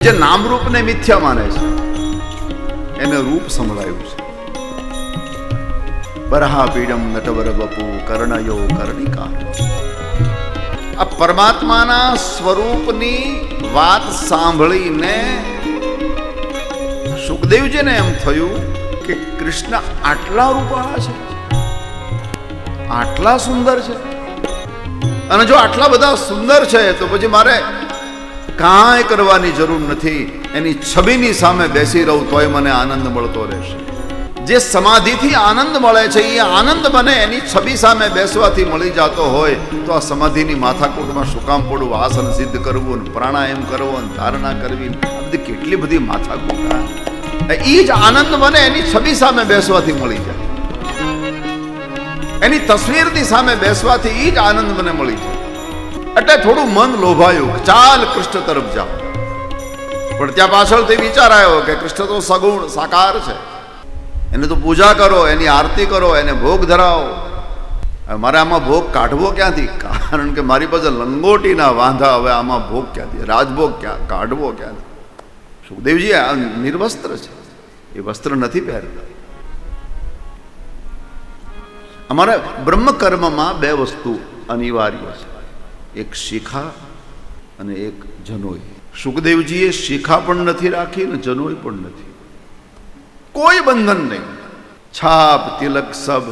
જે નામરૂપને મિથ્યા માને છે, એને રૂપ સંભળાયું છે. બરહા પીડમ નટવર બપુ કર્ણયો કર્ણિકા. આ પરમાત્માના સ્વરૂપની વાત સાંભળીને સુખદેવજીને એમ થયું કે કૃષ્ણ આટલા રૂપાળા છે, આટલા સુંદર છે. અને જો આટલા બધા સુંદર છે, તો પછી મારે કાંઈ કરવાની જરૂર નથી. એની છબીની સામે બેસી રહું તોય મને આનંદ મળતો રહેશે. જે સમાધિથી આનંદ મળે છે, એ આનંદ મને એની છબી સામે બેસવાથી મળી જતો હોય, તો આ સમાધિની માથાકૂટમાં શું પડવું? આસન સિદ્ધ કરવું ને પ્રાણાયામ કરવો ને ધારણા કરવી, આ બધી કેટલી બધી માથાકૂટ. એ જ આનંદ મને એની છબી સામે બેસવાથી મળી જાય. એની તસવીરની સામે બેસવાથી એ જ આનંદ મને મળી જાય. એટલે થોડું મન લોભાયું ચાલ કૃષ્ણ તરફ જાઓ. પણ ત્યાં પાછળથી વિચાર આવ્યો કે કૃષ્ણ તો સગુણ, સાકાર છે. એને તો પૂજા કરો, એની આરતી કરો, એને ભોગ ધરાવો. મારે આમાં ભોગ કાઢવો ક્યાંથી? કારણ કે મારી પાસે લંગોટીના વાંધા, હવે આમાં ભોગ ક્યાંથી? રાજભોગ ક્યાં? કાઢવો ક્યાંથી? સુખદેવજી, આ નિર્વસ્ત્ર છે. એ વસ્ત્ર નથી પહેરતા. અમારા બ્રહ્મકર્મમાં બે વસ્તુ અનિવાર્ય છે. એક શિખા અને એક જનોઈ. સુખદેવજીએ શિખા પણ નથી રાખી અને જનોઈ પણ નથી. કોઈ બંધન નહીં. છાપ, તિલક, સબ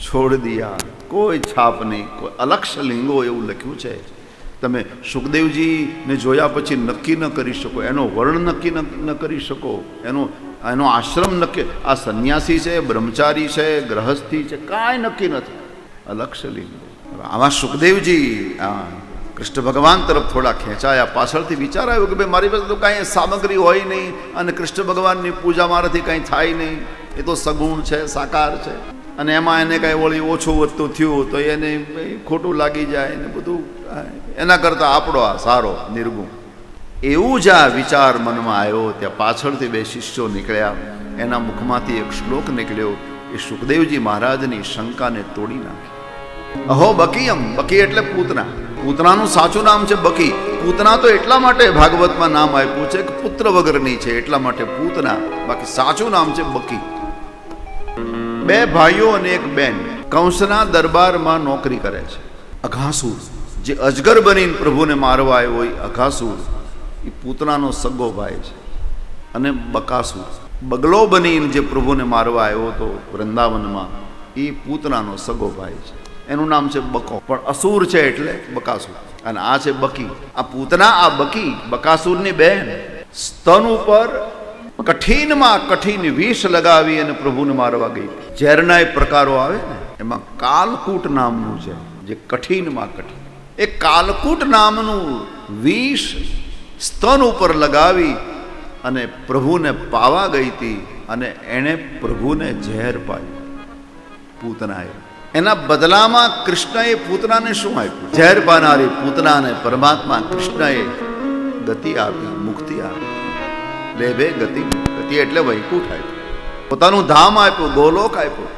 છોડ દિયા. કોઈ છાપ નહીં. કોઈ અલક્ષ લિંગો એવું લખ્યું છે. તમે સુખદેવજીને જોયા પછી નક્કી ન કરી શકો. એનો વર્ણ નક્કી ન કરી શકો. એનો એનો આશ્રમ નક્કી. આ સંન્યાસી છે, બ્રહ્મચારી છે, ગ્રહસ્થી છે. કાંઈ નક્કી નથી. અલક્ષ લિંગો આમાં સુખદેવજી કૃષ્ણ ભગવાન તરફ થોડા ખેંચાયા. પાછળથી વિચાર આવ્યો કે ભાઈ, મારી પાસે તો કાંઈ સામગ્રી હોય નહીં અને કૃષ્ણ ભગવાનની પૂજા મારાથી કાંઈ થાય નહીં. એ તો સગુણ છે, સાકાર છે. અને એમાં એને કાંઈ વળી ઓછું વધતું થયું તો એને ખોટું લાગી જાય ને બધું. એના કરતાં આપણો આ સારો, નિર્ગુણ. એવું જ આ વિચાર મનમાં આવ્યો ત્યાં પાછળથી બે શિષ્યો નીકળ્યા. એના મુખમાંથી એક શ્લોક નીકળ્યો એ સુખદેવજી મહારાજની શંકાને તોડી નાખી. અહો બકીયમ, બકી એટલે પૂતના. પૂતનાનું સાચું નામ છે બકી. પૂતના તો એટલા માટે ભાગવતમાં નામ આપ્યું છે કે પુત્ર વગરની છે, એટલા માટે પૂતના. બાકી સાચું નામ છે બકી. બે ભાઈઓ અને એક બેન. કંસના દરબારમાં નોકરી કરે છે. અઘાસુર. જે અજગર બનીને પ્રભુને મારવા આવ્યો હોય, અઘાસુર. એ પૂતનાનો સગો ભાઈ છે. અને બકાસુર. બગલો બનીને જે પ્રભુને મારવા આવ્યો હતો વૃંદાવનમાં, એ પૂતનાનો સગો ભાઈ છે. એનું નામ છે બકો. પણ અસુર છે એટલે બકાસુર. અને આ છે બકી. આ પૂતના, આ બકી, બકાસુરની બહેન સ્તન ઉપર કઠિનમાં કઠિન વિષ લગાવી અને પ્રભુને મારવા ગઈ ઝેરના પ્રકારો આવે ને, એમાં કાલકૂટ નામનું છે, જે કઠિનમાં કઠિન. એ કાલકૂટ નામનું વિષ સ્તન ઉપર લગાવી અને પ્રભુને પાવા ગઈ હતી અને એણે પ્રભુને ઝેર પાયું પૂતનાએ એના બદલામાં કૃષ્ણએ પૂતનાને શું આપ્યું? ઝેર પાનારી પૂતનાને પરમાત્મા કૃષ્ણએ ગતિ આપી, મુક્તિ આપી. લે બે ગતિ ગતિ એટલે વૈકુંઠ આપ્યું. પોતાનું ધામ આપ્યું, ગોલોક આપ્યું.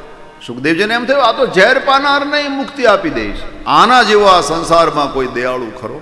સુખદેવજીને એમ થયું, આ તો ઝેર પાનારને મુક્તિ આપી દઈશ. આના જેવો આ સંસારમાં કોઈ દયાળુ ખરો?